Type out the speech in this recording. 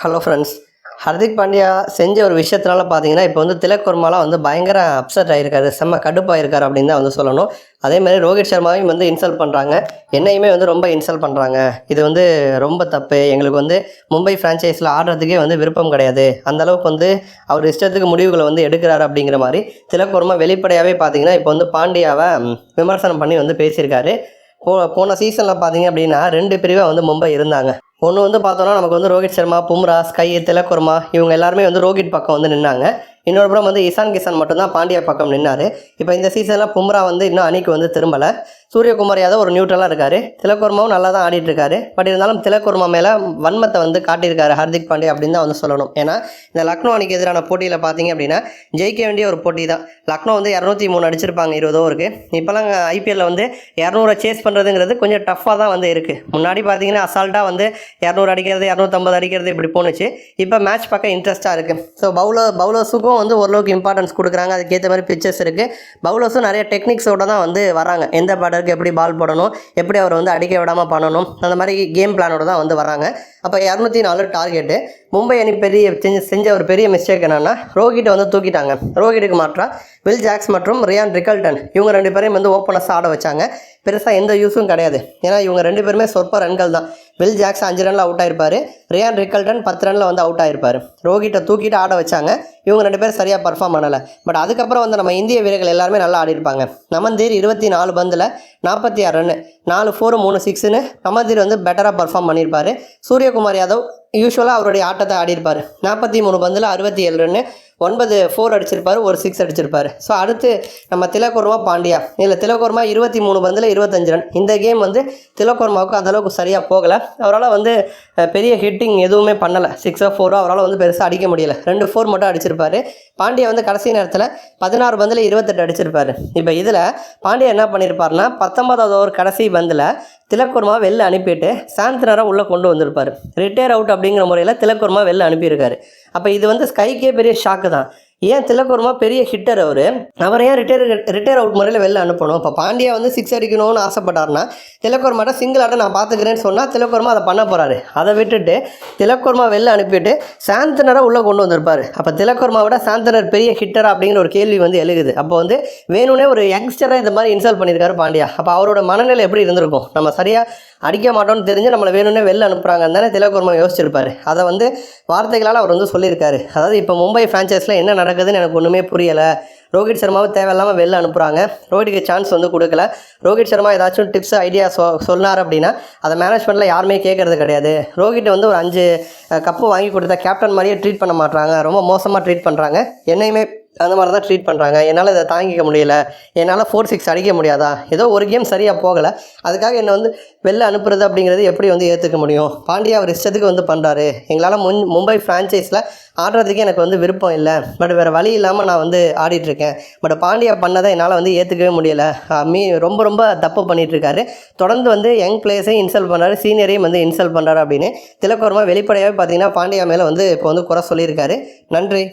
Hello friends Hardik Pandya செஞ்ச ஒரு விஷயத்தினால பார்த்தீங்கன்னா இப்போ வந்து திலக் வந்து பயங்கர அப்செட் ஆகிருக்காரு செம்ம கடுப்பாயிருக்காரு அப்படின்னு தான் வந்து சொல்லணும். அதே மாதிரி ரோஹித் சர்மாவையும் வந்து இன்சல்ட் பண்ணுறாங்க என்னையுமே வந்து ரொம்ப இன்சல்ட் பண்ணுறாங்க இது வந்து ரொம்ப தப்பு. எங்களுக்கு வந்து மும்பை ஃப்ரான்ச்சைஸில் ஆடுறதுக்கே வந்து விருப்பம் கிடையாது. அந்தளவுக்கு வந்து அவர் இஷ்டத்துக்கு முடிவுகளை வந்து எடுக்கிறாரு அப்படிங்கிற மாதிரி திலக்குர்மா வெளிப்படையாகவே பார்த்தீங்கன்னா இப்போ வந்து பாண்டியாவை விமர்சனம் பண்ணி வந்து பேசியிருக்காரு. போ போன சீசனில் பார்த்தீங்க அப்படின்னா ரெண்டு பிரிவாக வந்து மும்பை இருந்தாங்க. ஒன்று வந்து பார்த்தோன்னா நமக்கு வந்து ரோஹித் சர்மா பும்ரா ஸ்கை திலக்குர்மா இவங்க எல்லாருமே வந்து ரோஹித் பக்கம் வந்து நின்னாங்க. இன்னொரு புறம் வந்து இசான் கிசான் மட்டும்தான் பாண்டியா பக்கம் நின்னார். இப்போ இந்த சீசனில் பும்ரா வந்து இன்னும் அணிக்கு வந்து திரும்பலை. சூரியகுமார் யாதவ் ஒரு நியூட்ரலாக இருக்கார். திலகுர்மாவும் நல்லா தான் ஆடிட்டு இருக்காரு பட் இருந்தாலும் திலகுர்மா மேலே வன்மத்தை வந்து காட்டியிருக்காரு ஹர்திக் பாண்டே அப்படின்னு தான் வந்து சொல்லணும். ஏன்னா இந்த லக்னோ அணிக்கு எதிரான போட்டியில் பார்த்தீங்க அப்படின்னா ஜெயிக்க வேண்டிய ஒரு போட்டி தான் லக்னோ வந்து இரநூத்தி மூணு அடிச்சிருப்பாங்க இருபது ஓவருக்கு. இப்போலாம் ஐபிஎல்ல வந்து இரநூறை சேஸ் பண்ணுறதுங்கிறது கொஞ்சம் டஃப்பாக தான் வந்து இருக்குது முன்னாடி பார்த்தீங்கன்னா அசால்ட்டாக வந்து இரநூறு அடிக்கிறது இரநூத்தம்பது அடிக்கிறது இப்படி போணுச்சு. இப்போ மேட்ச் பார்க்க இன்ட்ரெஸ்ட்டாக இருக்குது ஸோ பவுலர் பவுலர்ஸுக்கும் வந்து ஓரளவுக்கு இம்பார்ட்டன்ஸ் கொடுக்குறாங்க. அதுக்கேற்ற மாதிரி பிச்சர்ஸ் இருக்குது பவுலர்ஸும் நிறைய டெக்னிக்ஸோட தான் வந்து வராங்க. எந்த பேட்டருக்கு எப்படி பால் போடணும் எப்படி அவர் வந்து அடிக்க விடாமல் பண்ணணும் அந்த மாதிரி கேம் பிளானோட தான் வந்து வராங்க அப்போ இரநூத்தி நாலு டார்கெட்டு மும்பை அணி பெரிய செஞ்ச செஞ்ச ஒரு பெரிய மிஸ்டேக் என்னென்னா ரோஹிட்டை வந்து தூக்கிட்டாங்க. ரோஹிட்டுக்கு மாற்றா வில் ஜாக்ஸ் மற்றும் ரியான் ரிகல்டன் இவங்க ரெண்டு பேரையும் வந்து ஓப்பனஸ் ஆட வச்சாங்க. பெருசாக எந்த யூஸும் கிடையாது. ஏன்னா இவங்க ரெண்டு பேருமே சொற்ப ரன்கள் தான். வில் ஜாக்ஸ் அஞ்சு ரனில் அவுட் ஆயிருப்பார். ரியான் ரிக்கல்டன் பத்து ரனில் வந்து அவுட் ஆயிருப்பார். ரோஹிட்டை தூக்கிட்டு ஆட வச்சாங்க. இவங்க ரெண்டு பேரும் சரியாக பர்ஃபார்ம் பண்ணலை. பட் அதுக்கப்புறம் வந்து நம்ம இந்திய வீரர்கள் எல்லாருமே நல்லா ஆடிருப்பாங்க நமந்தீர் இருபத்தி நாலு பந்தில் நாற்பத்தி ஆறு ரன்னு நாலு ஃபோரு மூணு சிக்ஸ்னு நமந்தீர் வந்து பெட்டராக பர்ஃபார்ம் பண்ணியிருப்பார். சூரியகுமார் யாதவ் யூஸ்வலாக அவருடைய ஆட்டத்தை ஆடியிருப்பார். நாற்பத்தி மூணு பந்தில் அறுபத்தி ஏழு ரன்னு ஒன்பது ஃபோர் அடிச்சிருப்பாரு ஒரு சிக்ஸ் அடிச்சிருப்பார். ஸோ அடுத்து நம்ம திலகோர்மா பாண்டியா. இதில் திலகோர்மா இருபத்தி மூணு பந்தில் இருபத்தஞ்சு ரன். இந்த கேம் வந்து திலகோர்மாவுக்கு அந்தளவுக்கு சரியாக போகலை. அவரால் வந்து பெரிய ஹிட்டிங் எதுவுமே பண்ணலை. சிக்ஸோ ஃபோரோ அவரால் வந்து பெருசாக அடிக்க முடியலை. ரெண்டு ஃபோர் மட்டும் அடிச்சிருப்பார். பாண்டியா வந்து கடைசி நேரத்தில் பதினாறு பந்தில் இருபத்தெட்டு அடிச்சிருப்பாரு. இப்போ இதில் பாண்டியா என்ன பண்ணியிருப்பாருன்னா பத்தொன்பதாவது ஓவர் கடைசி பந்தில் திலக்குர்மா வெளில அனுப்பிட்டு சாந்தனரை உள்ளே கொண்டு வந்திருப்பார். ரிட்டையர் அவுட் அப்படிங்கிற முறையில் திலக்குர்மா வெளில அனுப்பியிருக்காரு. அப்போ இது வந்து ஸ்கைக்கே பெரிய ஷாக்கு தான். ஏன் திலக்குர்மா பெரிய ஹிட்டர் அவர்? அவர் ஏன் ரிட்டையர் ரிட்டையர் அவுட் முறையில் வெளில அனுப்பணும்? இப்போ பாண்டியா வந்து சிக்ஸ் அடிக்கணும்னு ஆசைப்பட்டார்னா திலக்குர்மாட்ட சிங்கிள் ஆட்ட நான் பார்த்துக்கிறேன்னு சொன்னால் திலக்குர்மா அதை பண்ண போகிறாரு அதை விட்டுட்டு திலக்குர்மா வெளில அனுப்பிட்டு சாந்தனரை உள்ளே கொண்டு வந்திருப்பார். அப்போ திலக்குர்மா விட சாந்தனர் பெரிய ஹிட்டரா அப்படிங்கிற ஒரு கேள்வி வந்து எழுகுது. அப்போ வந்து வேணும்னே ஒரு யங்ஸ்டராக இந்த மாதிரி இன்சல்ட் பண்ணியிருக்காரு பாண்டியா. அப்போ அவரோட மனநிலை எப்படி இருந்திருக்கும்? நம்ம சரியாக அடிக்க மாட்டோம்னு தெரிஞ்சு நம்மளை வேணும்னே வெளில அனுப்புகிறாங்க தானே திலக்குர்மா யோசிச்சிருப்பாரு. அதை வந்து வார்த்தைகளால் அவர் வந்து சொல்லியிருக்காரு. அதாவது இப்போ மும்பை ஃப்ரான்ச்சைஸில் என்ன நடக்குதுன்னு எனக்கு ஒன்றுமே புரியலை. ரோஹித் சர்மாவை தேவையில்லாமல் வெளில அனுப்புகிறாங்க ரோஹித்துக்கு சான்ஸ் வந்து கொடுக்கல. ரோஹித் சர்மா ஏதாச்சும் டிப்ஸ் ஐடியா சொ சொன்னார் அப்படின்னா அதை மேனேஜ்மெண்ட்டில் யாருமே கேட்குறது கிடையாது. ரோஹித் வந்து ஒரு அஞ்சு கப்பு வாங்கி கொடுத்தா கேப்டன் மாதிரியே ட்ரீட் பண்ண மாட்றாங்க. ரொம்ப மோசமாக ட்ரீட் பண்ணுறாங்க என்னையுமே அந்த மாதிரி தான் ட்ரீட் பண்ணுறாங்க என்னால் இதை தாங்கிக்க முடியல. என்னால் ஃபோர் சிக்ஸ் அடிக்க முடியாதா? ஏதோ ஒரு கேம் சரியாக போகலை. அதுக்காக என்னை வந்து வெளில அனுப்புறது அப்படிங்கிறது எப்படி வந்து ஏற்றுக்க முடியும்? பாண்டியா அவர் இஷ்டத்துக்கு வந்து பண்ணுறாரு எங்களால் முன் மும்பை ஃப்ரான்ச்சைஸில் ஆடுறதுக்கு எனக்கு வந்து விருப்பம் இல்லை. பட் வேறு வழி இல்லாமல் நான் வந்து ஆடிட்டுருக்கேன். பட் பாண்டியா பண்ணதை என்னால் வந்து ஏற்றுக்கவே முடியலை. மீ ரொம்ப ரொம்ப தப்பு பண்ணிகிட்ருக்காரு தொடர்ந்து வந்து யங் பிளேயர்ஸையும் இன்சல்ட் பண்ணுறாரு சீனியரையும் வந்து இன்சல்ட் பண்ணுறாரு அப்படின்னு திலக்கோரமாக வெளிப்படையாகவே பார்த்தீங்கன்னா பாண்டியா மேலே வந்து இப்போ வந்து குறை சொல்லியிருக்காரு. நன்றி.